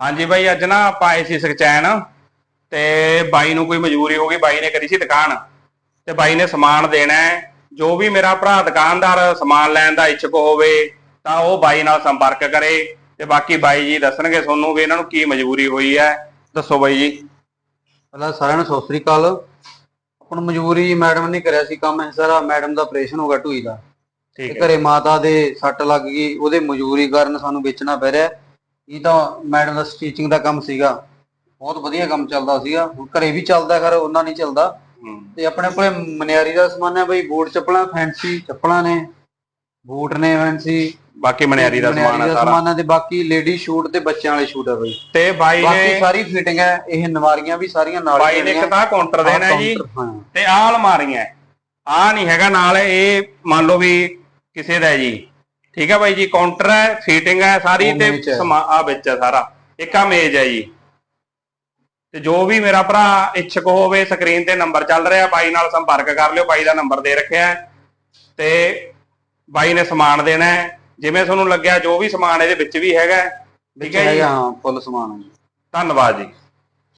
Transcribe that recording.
ਹਾਂਜੀ ਬਾਈ ਅੱਜ ਨਾ ਆਪਾਂ ਆਏ ਸੀ ਸਕਚੈਨ ਤੇ ਬਾਈ ਨੂੰ ਕੋਈ ਮਜਬੂਰੀ ਹੋ ਗਈ ਬਾਈ ਨੇ ਕਰੀ ਸੀ ਦੁਕਾਨ ਤੇ ਬਾਈ ਨੇ ਸਮਾਨ ਦੇਣਾ ਹੈ। ਜੋ ਵੀ ਮੇਰਾ ਭਰਾ ਦੁਕਾਨਦਾਰ ਸਮਾਨ ਲੈਣ ਦਾ ਇੱਛੁਕ ਹੋਵੇ ਤਾਂ ਉਹ ਬਾਈ ਨਾਲ ਸੰਪਰਕ ਕਰੇ ਤੇ ਬਾਕੀ ਬਾਈ ਜੀ ਦੱਸਣਗੇ ਤੁਹਾਨੂੰ ਵੀ ਇਹਨਾਂ ਨੂੰ ਕੀ ਮਜਬੂਰੀ ਹੋਈ ਹੈ। ਦੱਸੋ ਬਾਈ ਜੀ। ਪਹਿਲਾਂ ਸਾਰਿਆਂ ਨੂੰ ਸਤਿ ਸ੍ਰੀ ਅਕਾਲ। ਆਪਾਂ ਨੂੰ ਮਜਬੂਰੀ ਮੈਡਮ ਨੇ ਕਰਿਆ ਸੀ ਕੰਮ ਇਹ ਸਾਰਾ ਮੈਡਮ ਦਾ ਆਪਰੇਸ਼ਨ ਹੋ ਗਿਆ ਢੂਈ ਦਾ। ਠੀਕ ਹੈ ਘਰੇ ਮਾਤਾ ਦੇ ਸੱਟ ਲੱਗ ਗਈ ਉਹਦੇ ਮਜਬੂਰੀ ਕਾਰਨ ਸਾਨੂੰ ਵੇਚਣਾ ਪੈ ਰਿਹਾ। ਇਹ ਤਾਂ ਮੈਡਮ ਦਾ ਸਟੀਚਿੰਗ ਦਾ ਕੰਮ ਸੀਗਾ। ਬਹੁਤ ਵਧੀਆ ਕੰਮ ਚੱਲਦਾ ਸੀਗਾ। ਹੁਣ ਘਰੇ ਵੀ ਚੱਲਦਾ ਖਰ ਉਹਨਾਂ ਨਹੀਂ ਚੱਲਦਾ। ਤੇ ਆਪਣੇ ਕੋਲੇ ਮਨਿਆਰੀ ਦਾ ਸਮਾਨ ਹੈ ਬਈ ਬੂਟ ਚੱਪਲਾਂ ਫੈਂਸੀ ਚੱਪਲਾਂ ਨੇ ਬੂਟ ਨੇ ਫੈਂਸੀ ਬਾਕੀ ਮਨਿਆਰੀ ਦਾ ਸਮਾਨ ਹੈ ਸਾਰਾ। ਸਮਾਨ ਤੇ ਬਾਕੀ ਲੇਡੀ ਸ਼ੂਟ ਤੇ ਬੱਚਿਆਂ ਵਾਲੇ ਸ਼ੂਟ ਹੈ ਬਈ। ਤੇ ਬਾਈ ਬਾਕੀ ਨੇ ਸਾਰੀ ਫਿਟਿੰਗ ਹੈ ਇਹ ਨਵਾਰੀਆਂ ਵੀ ਸਾਰੀਆਂ ਨਾਲ ਬਾਈ ਨੇ ਇੱਕ। ਤਾਂ ਕਾਊਂਟਰ ਦੇਣਾ ਜੀ ਤੇ ਆਹ ਅਲਮਾਰੀਆਂ ਆ ਨਹੀਂ ਹੈਗਾ ਨਾਲ ਇਹ ਮੰਨ ਲਓ ਵੀ ਕਿਸੇ ਦਾ ਜੀ। ਠੀਕ ਹੈ ਬਾਈ ਜੀ ਕਾਊਂਟਰ ਹੈ ਫੀਟਿੰਗ ਹੈ ਸਾਰੀ ਤੇ ਆ ਵਿੱਚ ਹੈ ਸਾਰਾ। ਇੱਕ ਆ ਮੇਜ਼ ਹੈ ਜੀ। ਤੇ ਜੋ ਵੀ ਮੇਰਾ ਭਰਾ ਇੱਛੁਕ ਹੋਵੇ ਸਕਰੀਨ ਤੇ ਨੰਬਰ ਚੱਲ ਰਿਹਾ ਬਾਈ ਨਾਲ ਸੰਪਰਕ ਕਰ ਲਿਓ ਬਾਈ ਦਾ ਨੰਬਰ ਦੇ ਰੱਖਿਆ ਤੇ ਬਾਈ ਨੇ ਸਮਾਨ ਦੇਣਾ ਜਿਵੇਂ ਤੁਹਾਨੂੰ ਲੱਗਿਆ ਜੋ ਵੀ ਸਮਾਨ ਇਹਦੇ ਵਿੱਚ ਵੀ ਹੈਗਾ। ਠੀਕ ਹੈ ਜੀ। ਹਾਂ ਫੁੱਲ ਸਮਾਨ ਹੈ ਜੀ। ਧੰਨਵਾਦ ਜੀ।